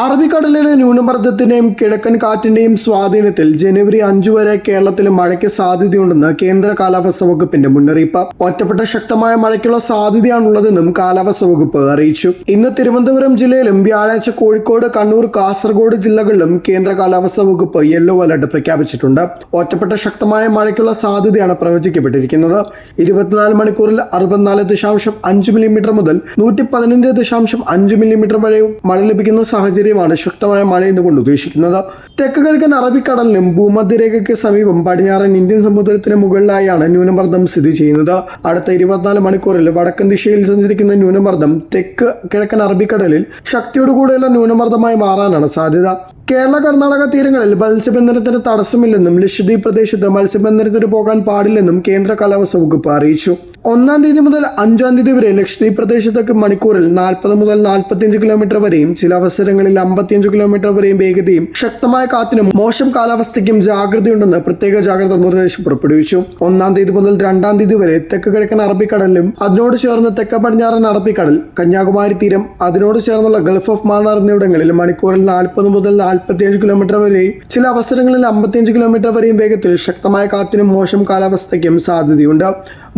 അറബിക്കടലിലെ ന്യൂനമർദ്ദത്തിന്റെയും കിഴക്കൻ കാറ്റിന്റെയും സ്വാധീനത്തിൽ ജനുവരി അഞ്ചു വരെ കേരളത്തിൽ മഴയ്ക്ക് സാധ്യതയുണ്ടെന്ന് കേന്ദ്ര കാലാവസ്ഥ വകുപ്പിന്റെ മുന്നറിയിപ്പ്. ഒറ്റപ്പെട്ട ശക്തമായ മഴയ്ക്കുള്ള സാധ്യതയാണുള്ളതെന്നും കാലാവസ്ഥ വകുപ്പ് അറിയിച്ചു. ഇന്ന് തിരുവനന്തപുരം ജില്ലയിലും വ്യാഴാഴ്ച കോഴിക്കോട് കണ്ണൂർ കാസർഗോഡ് ജില്ലകളിലും കേന്ദ്ര കാലാവസ്ഥ വകുപ്പ് യെല്ലോ അലർട്ട് പ്രഖ്യാപിച്ചിട്ടുണ്ട്. ഒറ്റപ്പെട്ട ശക്തമായ മഴയ്ക്കുള്ള സാധ്യതയാണ് പ്രവചിക്കപ്പെട്ടിരിക്കുന്നത്. ഇരുപത്തിനാല് മണിക്കൂറിൽ അറുപത്തിനാല് ദശാംശം അഞ്ച് മില്ലിമീറ്റർ മുതൽ നൂറ്റി പതിനഞ്ച് ദശാംശം അഞ്ച് മില്ലിമീറ്റർ വരെ മഴ ലഭിക്കുന്ന സാഹചര്യമാണ് ശക്തമായ മഴ എന്നുകൊണ്ട് ഉദ്ദേശിക്കുന്നത്. തെക്ക് കിഴക്കൻ അറബിക്കടലിനും ഭൂമധ്യരേഖയ്ക്ക് സമീപം പടിഞ്ഞാറൻ ഇന്ത്യൻ സമുദ്രത്തിന് മുകളിലായാണ് ന്യൂനമർദ്ദം സ്ഥിതി ചെയ്യുന്നത്. അടുത്ത ഇരുപത്തിനാല് മണിക്കൂറിൽ വടക്കൻ ദിശയിൽ സഞ്ചരിക്കുന്ന ന്യൂനമർദ്ദം തെക്ക് കിഴക്കൻ അറബിക്കടലിൽ ശക്തിയോടുകൂടിയുള്ള ന്യൂനമർദ്ദമായി മാറാനാണ് സാധ്യത. കേരള കർണാടക തീരങ്ങളിൽ മത്സ്യബന്ധനത്തിന് തടസ്സമില്ലെന്നും ലക്ഷദ്വീപ് പ്രദേശത്ത് മത്സ്യബന്ധനത്തിന് പോകാൻ പാടില്ലെന്നും കേന്ദ്ര കാലാവസ്ഥ വകുപ്പ് അറിയിച്ചു. ഒന്നാം തീയതി മുതൽ അഞ്ചാം തീയതി വരെ ലക്ഷദ്വീപ് പ്രദേശത്തേക്ക് മണിക്കൂറിൽ നാൽപ്പത് മുതൽ നാൽപ്പത്തിയഞ്ച് കിലോമീറ്റർ വരെയും ചില അവസരങ്ങളിൽ അമ്പത്തിയഞ്ച് കിലോമീറ്റർ വരെയും വേഗതയും ശക്തമായ കാറ്റിനും മോശം കാലാവസ്ഥയ്ക്കും ജാഗ്രതയുണ്ടെന്ന് പ്രത്യേക ജാഗ്രതാ നിർദ്ദേശം പുറപ്പെടുവിച്ചു. ഒന്നാം തീയതി മുതൽ രണ്ടാം തീയതി വരെ തെക്ക് കിഴക്കൻ അറബിക്കടലിലും അതിനോട് ചേർന്ന് തെക്ക് പടിഞ്ഞാറൻ അറബിക്കടൽ കന്യാകുമാരി തീരം അതിനോട് ചേർന്നുള്ള ഗൾഫ് ഓഫ് മാന്നാർ എന്നിവിടങ്ങളിൽ മണിക്കൂറിൽ നാൽപ്പത് മുതൽ നാൽപ്പത്തിയഞ്ച് കിലോമീറ്റർ വരെ ചില അവസരങ്ങളിൽ അമ്പത്തിയഞ്ച് കിലോമീറ്റർ വരെയും വേഗത്തിൽ ശക്തമായ കാറ്റിനും മോശം കാലാവസ്ഥയ്ക്കും സാധ്യതയുണ്ട്.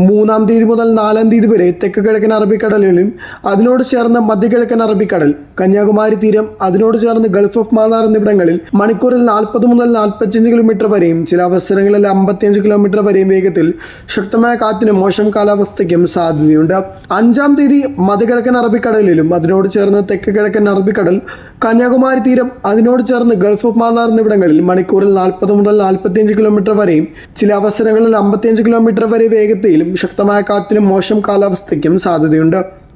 മൂന്നാം തീയതി മുതൽ നാലാം തീയതി വരെ തെക്ക് കിഴക്കൻ അറബിക്കടലിലും അതിനോട് ചേർന്ന് മധ്യകിഴക്കൻ അറബിക്കടൽ കന്യാകുമാരി തീരം അതിനോട് ചേർന്ന് ഗൾഫ് ഓഫ് മാന്നാർ എന്നിവിടങ്ങളിൽ മണിക്കൂറിൽ നാൽപ്പത് മുതൽ നാൽപ്പത്തിയഞ്ച് കിലോമീറ്റർ വരെയും ചില അവസരങ്ങളിൽ അമ്പത്തിയഞ്ച് കിലോമീറ്റർ വരെയും വേഗത്തിൽ ശക്തമായ കാറ്റിനും മോശം കാലാവസ്ഥയ്ക്കും സാധ്യതയുണ്ട്. അഞ്ചാം തീയതി മധ്യകിഴക്കൻ അറബിക്കടലിലും അതിനോട് ചേർന്ന് തെക്ക് കിഴക്കൻ അറബിക്കടൽ കന്യാകുമാരി തീരം അതിനോട് ചേർന്ന് ഗൾഫ് ഓഫ് മാന്നാർ എന്നിവിടങ്ങളിൽ മണിക്കൂറിൽ നാൽപ്പത് മുതൽ നാൽപ്പത്തിയഞ്ച് കിലോമീറ്റർ വരെയും ചില അവസരങ്ങളിൽ അമ്പത്തിയഞ്ച് കിലോമീറ്റർ വരെ വേഗതയിലും ശക്തമായ കാറ്റിലും മോശം കാലാവസ്ഥയ്ക്കും സാധ്യതയുണ്ട്.